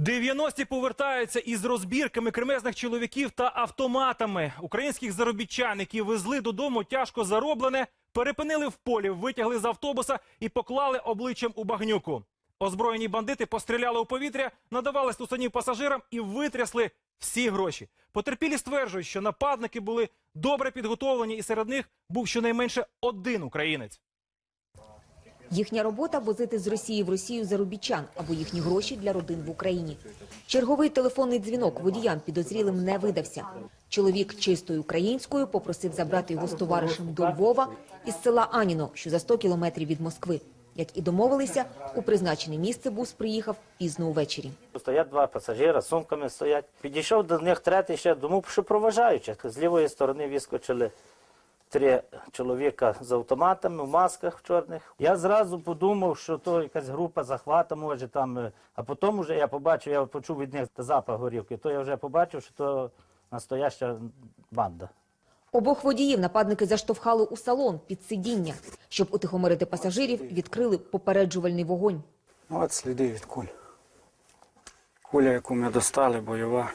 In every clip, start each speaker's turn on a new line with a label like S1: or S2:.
S1: 90-ті повертаються із розбірками кремезних чоловіків та автоматами. Українських заробітчан, які везли додому тяжко зароблене, перепинили в полі, витягли з автобуса і поклали обличчям у багнюку. Озброєні бандити постріляли у повітря, надавали стусанів пасажирам і витрясли всі гроші. Потерпілі стверджують, що нападники були добре підготовлені, і серед них був щонайменше один українець.
S2: Їхня робота – возити з Росії в Росію заробітчан або їхні гроші для родин в Україні. Черговий телефонний дзвінок водіям підозрілим не видався. Чоловік чистою українською попросив забрати його з товаришем до Львова із села Аніно, що за 100 кілометрів від Москви. Як і домовилися, у призначене місце бус приїхав пізно увечері.
S3: Стоять два пасажира, сумками стоять. Підійшов до них третій ще, думав, що проважаючи. З лівої сторони вискочили три чоловіка з автоматами в масках чорних. Я зразу подумав, що то якась група захвата, може там. е, А потім вже я побачив, я почув від них запах горілки, то я вже побачив, що то настояща банда.
S2: Обох водіїв нападники заштовхали у салон під сидіння. Щоб утихомирити пасажирів, відкрили попереджувальний вогонь.
S4: Ну, От сліди від куль. Куля, яку ми достали, бойова.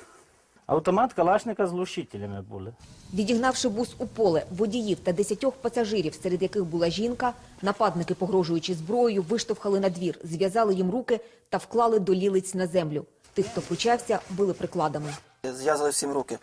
S3: Автомат Калашника з глушителями були.
S2: Відігнавши бус у поле, водіїв та десятьох пасажирів, серед яких була жінка, нападники, погрожуючи зброєю, виштовхали на двір, зв'язали їм руки та вклали до лілиць на землю. Тих, хто пручався, били прикладами.
S5: Зв'язали всім руки.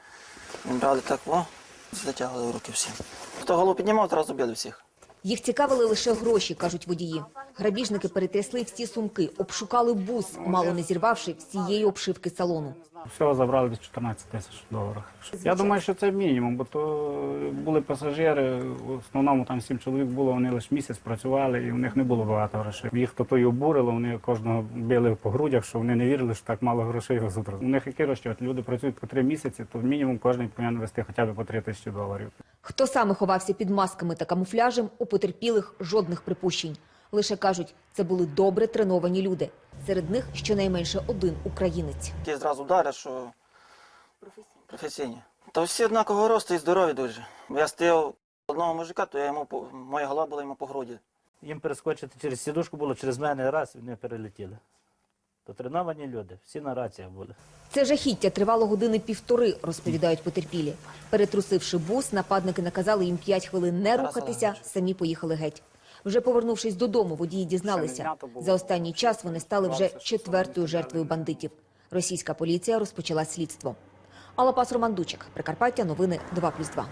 S5: Брали так, о, затягували руки всім. Хто голову піднімав, одразу били всіх.
S2: Їх цікавили лише гроші, кажуть водії. Грабіжники перетрясли всі сумки, обшукали бус, мало не зірвавши всієї обшивки салону.
S4: Всього забрали десь 14 тисяч доларів. Я думаю, що це мінімум, бо то були пасажири, в основному там сім чоловік було, вони лише місяць працювали, і у них не було багато грошей. Їх то й обурило, вони кожного били по грудях, що вони не вірили, що так мало грошей везуть. У них який розчет? Люди працюють по три місяці, то мінімум кожен повинен вести хоча б по три тисячі доларів.
S2: Хто саме ховався під масками та камуфляжем, у потерпілих жодних припущень. Лише кажуть, це були добре треновані люди. Серед них щонайменше один українець.
S5: Ті зразу вдарять, що професійні. Та всі однакового росту і здорові дуже. Я стояв одного мужика, то я йому по- моя голова була йому по груді.
S3: Їм перескочити через сідушку було через мене раз, і вони перелетіли. То треновані люди, всі на раціях були.
S2: Це жахіття тривало години півтори, розповідають потерпілі. Перетрусивши бус, нападники наказали їм п'ять хвилин не рухатися, самі поїхали геть. Вже повернувшись додому, водії дізналися. За останній час вони стали вже четвертою жертвою бандитів. Російська поліція розпочала слідство. Алапас Романдучик, Прикарпаття, новини 2+,2.